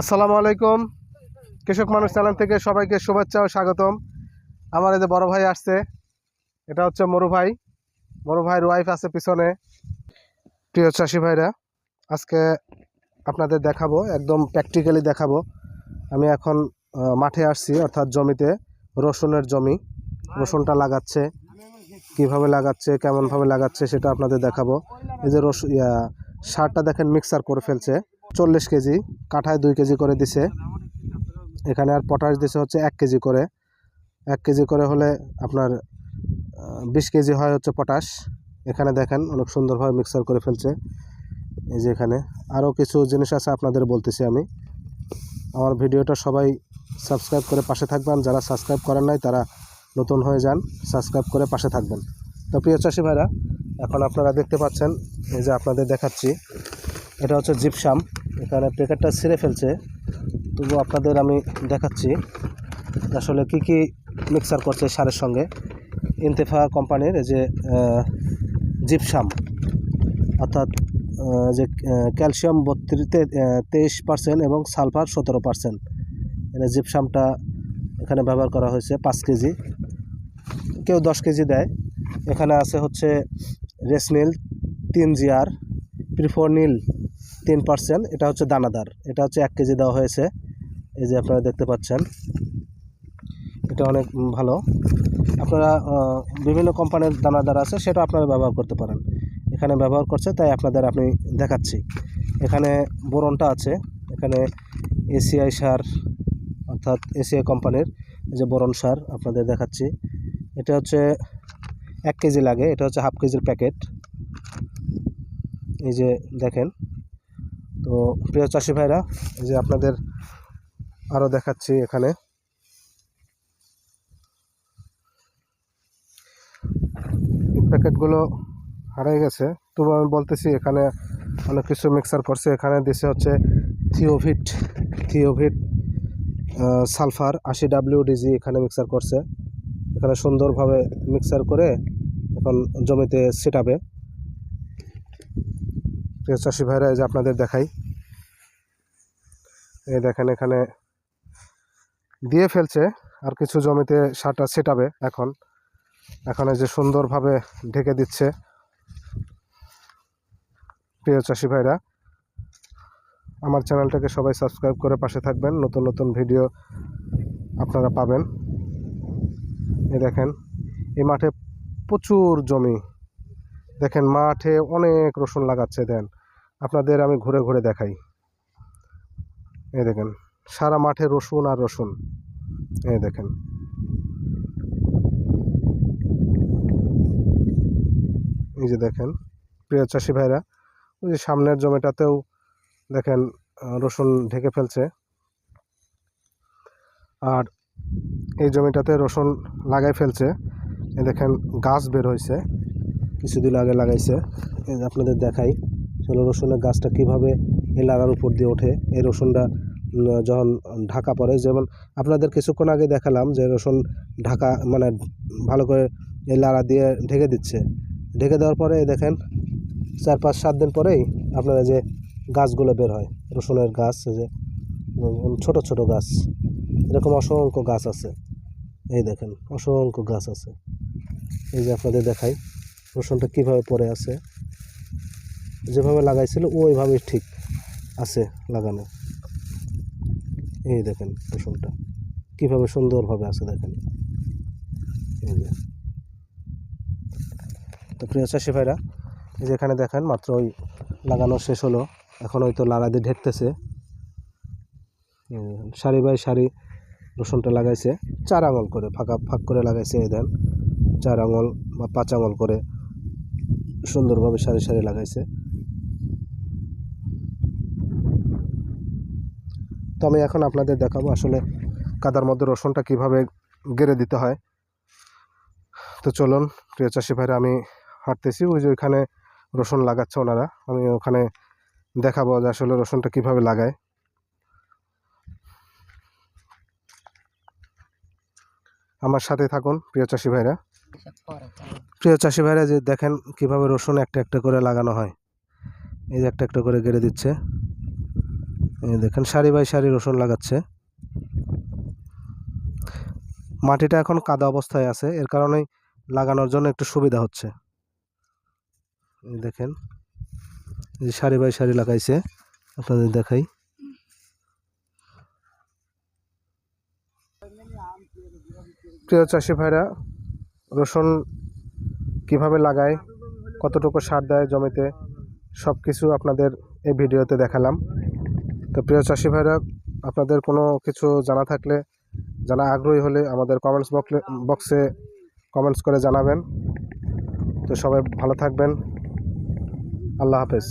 আসসালামু আলাইকুম। কৃষক মানুষ চ্যানেল থেকে সবাইকে শুভেচ্ছা ও স্বাগতম। আমার এই যে বড় ভাই আসছে, এটা হচ্ছে মরু ভাই। মরু ভাইয়ের ওয়াইফ আছে পিছনে। প্রিয় চাষি ভাইরা, আজকে আপনাদের দেখাবো, একদম প্র্যাকটিক্যালি দেখাবো। আমি এখন মাঠে আসছি, অর্থাৎ জমিতে রসুনের জমি। রসুনটা লাগাচ্ছে, কীভাবে লাগাচ্ছে, কেমনভাবে লাগাচ্ছে সেটা আপনাদের দেখাবো। এই যে রস সারটা দেখেন মিক্সার করে ফেলছে। চল্লিশ কেজি, কাঠায় দুই কেজি করে দিছে। এখানে আর পটাশ দিছে হচ্ছে এক কেজি করে। এক কেজি করে হলে আপনার বিশ কেজি হয় হচ্ছে পটাশ। এখানে দেখেন অনেক সুন্দরভাবে মিক্সার করে ফেলছে। এই যে এখানে আরও কিছু জিনিস আছে আপনাদের বলতেছি আমি। আমার ভিডিওটা সবাই সাবস্ক্রাইব করে পাশে থাকবেন। যারা সাবস্ক্রাইব করেন নাই, তারা নতুন হয়ে যান, সাবস্ক্রাইব করে পাশে থাকবেন। তো প্রিয় চাষি ভাইরা, এখন আপনারা দেখতে পাচ্ছেন, এই যে আপনাদের দেখাচ্ছি, এটা হচ্ছে জিপসাম। এখানে প্যাকেটটা ছিঁড়ে ফেলছে। তবু আপনাদের আমি দেখাচ্ছি আসলে কি কি মিক্সার করছে সারের সঙ্গে। ইন্তেফা কোম্পানির যে জিপসাম অর্থাৎ যে ক্যালসিয়াম বত্রিশতে তেইশ পার্সেন্ট এবং সালফার সতেরো পার্সেন্ট এখানে জিপসামটা এখানে ব্যবহার করা হয়েছে পাঁচ কেজি। কেউ দশ কেজি দেয়। এখানে আছে হচ্ছে রেসনিল তিন জিআর প্রিফোনিল তিন পার্সেন্ট এটা হচ্ছে দানাদার। এটা হচ্ছে এক কেজি দেওয়া হয়েছে। এই যে আপনারা দেখতে পাচ্ছেন, এটা অনেক ভালো। আপনারা বিভিন্ন কোম্পানির দানাদার আছে, সেটা আপনারা ব্যবহার করতে পারেন। এখানে ব্যবহার করছে, তাই আপনাদের আমি দেখাচ্ছি। এখানে বোরনটা আছে, এখানে এসিআই সার, অর্থাৎ এসিআই কোম্পানির যে বোরন সার আপনাদের দেখাচ্ছি। এটা হচ্ছে এক কেজি লাগে, এটা হচ্ছে হাফ কেজির প্যাকেট। এই যে দেখেন তো প্রিয় চাষি ভাইরা যে আপনাদের আরও দেখাচ্ছি এখানে। প্যাকেটগুলো হারিয়ে গেছে। তবু আমি বলতেছি, এখানে অনেক কিছু মিক্সার করছে। এখানে দিছে হচ্ছে থিওভিট থিওভিট সালফার আশি ডাব্লিউডিজি এখানে মিক্সার করছে। এখানে সুন্দরভাবে মিক্সার করে এখন জমিতে ছিটাবে। প্রিয় চাষি ভাইরা যে আপনাদের দেখাই। এই দেখেন এখানে দিয়ে ফেলছে, আর কিছু জমিতে সারটা ছেটাবে এখন। এখানে যে সুন্দরভাবে ঢেকে দিচ্ছে প্রিয় চাষি ভাইরা। আমার চ্যানেলটাকে সবাই সাবস্ক্রাইব করে পাশে থাকবেন, নতুন নতুন ভিডিও আপনারা পাবেন। এই দেখেন, এই মাঠে প্রচুর জমি। দেখেন মাঠে অনেক রসুন লাগাচ্ছে, দেন। আপনাদের আমি ঘুরে ঘুরে দেখাই। এই দেখেন, সারা মাঠে রসুন আর রসুন। এই দেখেন। এই যে দেখেন, প্রিয় চাষি ভাইরা, ওই যে সামনের জমিটাতেও দেখেন রসুন ঢেকে ফেলছে। আর এই জমিটাতে রসুন লাগাই ফেলছে। এ দেখেন, গাছ বের হয়েছে। কিছুদিন আগে লাগাইছে। আপনাদের দেখাই আসলে রসুনের গাছটা কীভাবে এই লাগার উপর দিয়ে ওঠে। এই রসুনটা যখন ঢাকা পড়ে, যেমন আপনাদের কিছুক্ষণ আগে দেখালাম যে রসুন ঢাকা মানে ভালো করে এই লাড়া দিয়ে ঢেকে দিচ্ছে। ঢেকে দেওয়ার পরে দেখেন, চার, পাঁচ, সাত দিন পরেই আপনারা যে গাছগুলো বের হয়, রসুনের গাছ যে ছোট ছোট গাছ, এরকম অসংখ্য গাছ আছে। এই দেখেন, অসংখ্য গাছ আছে। এই যে আপনাদের দেখাই, রসুনটা কীভাবে পড়ে আছে। যেভাবে লাগাইছিল, ওইভাবেই ঠিক আছে লাগানো। এই দেখেন রসুনটা কীভাবে সুন্দরভাবে আছে দেখেন। তো প্রিয় চাষি ভাইরা, এই যে এখানে দেখেন, মাত্র ওই লাগানো শেষ হলো। এখন হয়তো লাড়া দিয়ে ঢেকতেছে। সারি বাই সারি রসুনটা লাগাইছে। চার আঙুল করে, ফাঁকা ফাঁক করে লাগাইছে, এই দেন। চার আঙল বা পাঁচ আঙুল করে সুন্দরভাবে সারি সারি লাগাইছে। তো আমি এখন আপনাদের দেখাবো আসলে কাদার মধ্যে রসুনটা কীভাবে গেড়ে দিতে হয়। তো চলুন, প্রিয় চাষি ভাইরা, আমি হাঁটতেছি। ওই যে ওইখানে রসুন লাগাচ্ছে ওনারা। আমি ওখানে দেখাবো যে আসলে রসুনটা কীভাবে লাগায়। আমার সাথে থাকুন, প্রিয় চাষি ভাইরা। প্রিয় চাষি ভাইরা, যে দেখেন কীভাবে রসুন একটা একটা করে লাগানো হয়। এই যে একটা একটা করে গেড়ে দিচ্ছে। দেখেন, সারি বাই সারি রসুন লাগাচ্ছে। মাটিটা এখন কাদা অবস্থায় আছে, এর কারণে লাগানোর জন্য একটু সুবিধা হচ্ছে। দেখেন সারি বাই সারি লাগাইছে, আপনাদের দেখাই। প্রিয় চাষি ভাইরা, রসুন কীভাবে লাগায়, কতটুকু সার দেয় জমিতে সব কিছু আপনাদের এই ভিডিওতে দেখালাম। তো প্রিয় চাষি ভাইরা, আপনাদের কোনো কিছু জানা থাকলে, জানা আগ্রহী হলে আমাদের কমেন্টস বক্সে কমেন্টস করে জানাবেন। তো সবাই ভালো থাকবেন। আল্লাহ হাফেজ।